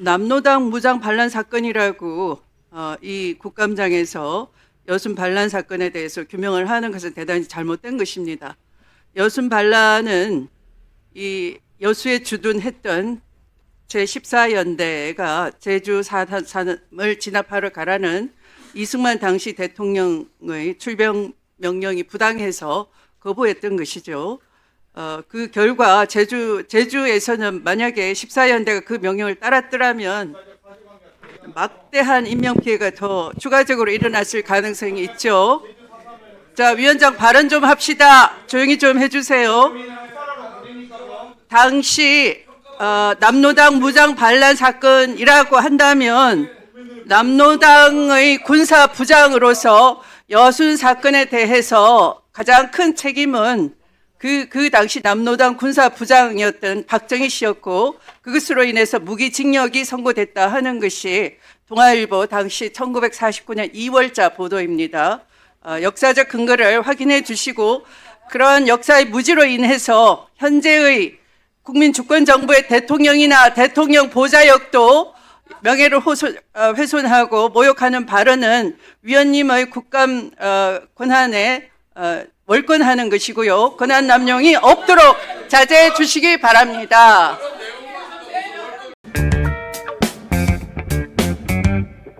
남노당 무장 반란 사건이라고 어, 이 국감장에서 여순 반란 사건에 대해서 규명을 하는 것은 대단히 잘못된 것입니다. 여순 반란은 이 여수에 주둔했던 제14연대가 제주 사단을 진압하러 가라는 이승만 당시 대통령의 출병 명령이 부당해서 거부했던 것이죠. 어, 그 결과 제주 제주에서는 만약에 14연대가 그 명령을 따랐더라면 막대한 인명 피해가 더 추가적으로 일어났을 가능성이 있죠. 자, 위원장 발언 좀 합시다. 조용히 좀 해주세요. 당시 어, 남노당 무장 반란 사건이라고 한다면 남노당의 군사 부장으로서 여순 사건에 대해서 가장 큰 책임은 그, 그 당시 남노당 군사 부장이었던 박정희 씨였고 그것으로 인해서 무기징역이 선고됐다 하는 것이 동아일보 당시 1949년 2월자 보도입니다. 어, 역사적 근거를 확인해 주시고 그런 역사의 무지로 인해서 현재의 국민 주권 정부의 대통령이나 대통령 보좌역도 명예를 호소, 어, 훼손하고 모욕하는 발언은 위원님의 국감 어, 권한에 어, 월권하는 것이고요. 권한 남용이 없도록 자제해 주시기 바랍니다.